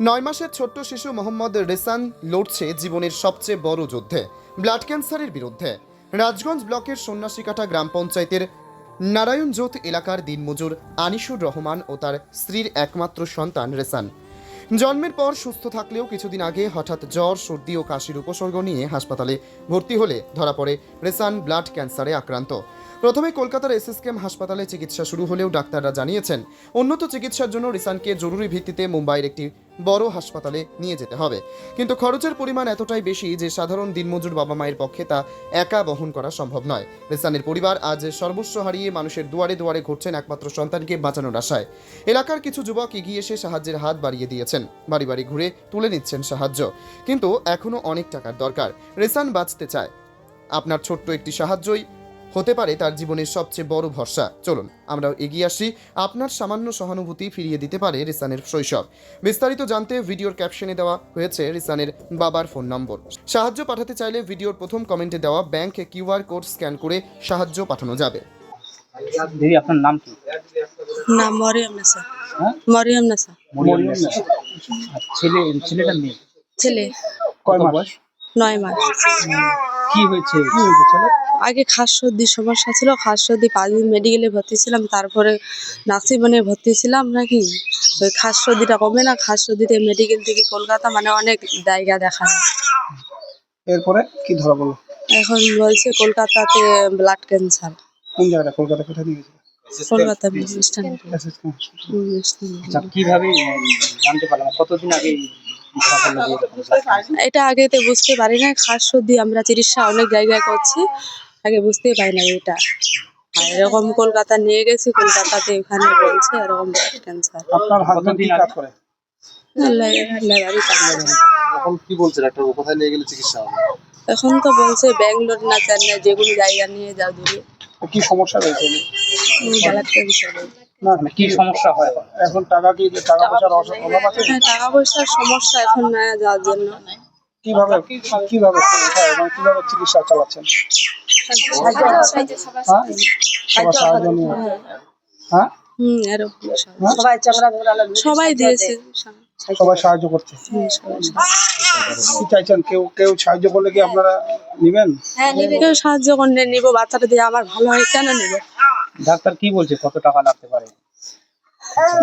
নয় মাসের ছোট্ট শিশু মোহাম্মদ রেসান লড়ছে জীবনের সবচেয়ে বড় যুদ্ধে, ব্লাড ক্যান্সারের বিরুদ্ধে। রাজগঞ্জ ব্লকের সন্ন্যাসীকাটা গ্রাম পঞ্চায়েতের নারায়ণজোত এলাকার দিনমজুর আনিসুর রহমান ও তার স্ত্রীর একমাত্র সন্তান রেসান। জন্মের পর সুস্থ থাকলেও কিছুদিন আগে হঠাৎ জ্বর, সর্দি ও কাশির উপসর্গ নিয়ে হাসপাতালে ভর্তি হলে ধরা পড়ে রেসান ব্লাড ক্যান্সারে আক্রান্ত। প্রথমে কলকাতার এসএসকেএম হাসপাতালে চিকিৎসা শুরু হলেও ডাক্তাররা জানিয়েছেন, উন্নত চিকিৎসার জন্য রিসানকে জরুরি ভিত্তিতে মুম্বাইয়ের একটি বড় হাসপাতালে নিয়ে যেতে হবে। কিন্তু খরচের পরিমাণ এতটাই বেশি যে সাধারণ দিনমজুর বাবা মায়ের পক্ষে তা একা বহন করা সম্ভব নয়। রিসানের পরিবার আজ সর্বস্ব হারিয়ে মানুষের দুয়ারে দুয়ারে ঘুরছেন একমাত্র সন্তানকে বাঁচানোর আশায়। এলাকার কিছু যুবক এগিয়ে এসে সাহায্যের হাত বাড়িয়ে দিয়েছেন। বাড়ি বাড়ি ঘুরে তুলে নিচ্ছেন সাহায্য। কিন্তু এখনও অনেক টাকার দরকার। রেসান বাঁচতে চায়। আপনার ছোট্ট একটি সাহায্যই হতে পারে তার জীবনের সবচেয়ে বড় ভরসা। চলুন আমরাও এগিয়ে আসি। আপনার সামান্য সহানুভূতি ফিরিয়ে দিতে পারে রিসানের শৈশব। বিস্তারিত জানতে ভিডিওর ক্যাপশনে দেওয়া হয়েছে রিসানের বাবার ফোন নম্বর। সাহায্য পাঠাতে চাইলে ভিডিওর প্রথম কমেন্টে দেওয়া ব্যাংক কিউআর কোড স্ক্যান করে সাহায্য পাঠানো যাবে। দিদি আপনার নাম কি? না মরিয়ম নেসা। হ্যাঁ? মরিয়ম নেসা। মরিয়ম নেসা। আর ছেলে ছেলেটা মেয়ে? ছেলে। কয় মাস নয় মাস। কি হয়েছে? কি হয়েছে ছেলে? আগে খাস সর্দির সমস্যা ছিল খাস সর্দি পাঁচ দিন মেডিকেলে ভর্তি ছিলাম তারপরে নাসিবনে ভর্তি ছিলাম নাকি? ওই খাস সর্দিটা কমে না খাস সর্দিতে মেডিকেল থেকে কলকাতা মানে অনেক জায়গা দেখা এরপরে কি ধরা বলো এখন বলছে কলকাতাতে ব্লাড ক্যান্সার কোন জায়গাটা? কলকাতা কোথায় নিয়ে গেছে? কলকাতা অনুষ্ঠান আচ্ছা কীভাবে জানতে পারলাম? কতদিন আগে এটা আগেতে বুঝতে পারি না খাস সর্দি আমরা চিকিৎসা অনেক জায়গায় করছি। আগে বুঝতেই পারি না এটা। আর এরকম কলকাতা নিয়ে গেছি কলকাতাতে এখানে বলছে এরকম ব্লাড ক্যান্সার আপনার হাজবেন্ড কি কাজ করে? লেবারি এখন কি বলছে ডাক্তার কোথায় নিয়ে গেলে চিকিৎসা হবে? এখন তো বলছে ব্যাঙ্গালোর না চেন্নাই যেগুলো জায়গা নিয়ে যাও দূরে কি সমস্যা রয়েছে? ব্লাড ক্যান্সার না কি সমস্যা হয়? এখন টাকা কি টাকা পয়সার অভাব আছে? হ্যাঁ টাকা পয়সার সমস্যা এখন না যাওয়ার জন্য। কীভাবে কীভাবে এবং কীভাবে চিকিৎসা চালাচ্ছেন? হ্যাঁ হ্যাঁ হ্যাঁ? সবাই দিয়েছে সবাই সাহায্য করছে। কি চাইছেন? কেউ কেউ সাহায্য করলে কি আপনারা নেবেন? কেউ সাহায্য করলে নিবো বাচ্চাটা দিয়ে আমার ভালো হয় কেন নেব? ডাক্তার কি বলছে? কত টাকা লাগতে পারে?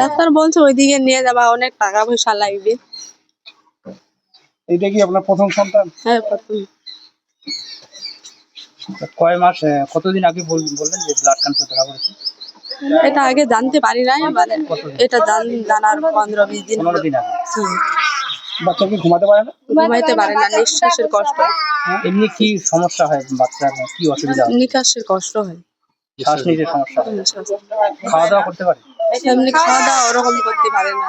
ডাক্তার বলছে ওইদিকে নিয়ে যাবা অনেক টাকা পয়সা লাগবে। এটা কি আপনার প্রথম সন্তান? হ্যাঁ প্রথম। কয় মাস কতদিন আগে বললেন যে ব্লাড ক্যান্সার ধরা পড়েছে? এটা আগে জানতে পারি নাই মানে এটা জানার পনেরো বিশ দিন পনেরো। দিন আগে। বাচ্চা কি ঘুমাতে পারে না? ঘুমাইতে পারে না নিঃশ্বাসের কষ্ট। হ্যাঁ? এমনি কি সমস্যা হয় বাচ্চার? কি অসুবিধা হয়? নিকাশের কষ্ট হয়। শ্বাস নিতে সমস্যা হয়। খাওয়া দাওয়া করতে পারে? এমনি খাওয়া দাওয়া ওরকম করতে পারে না।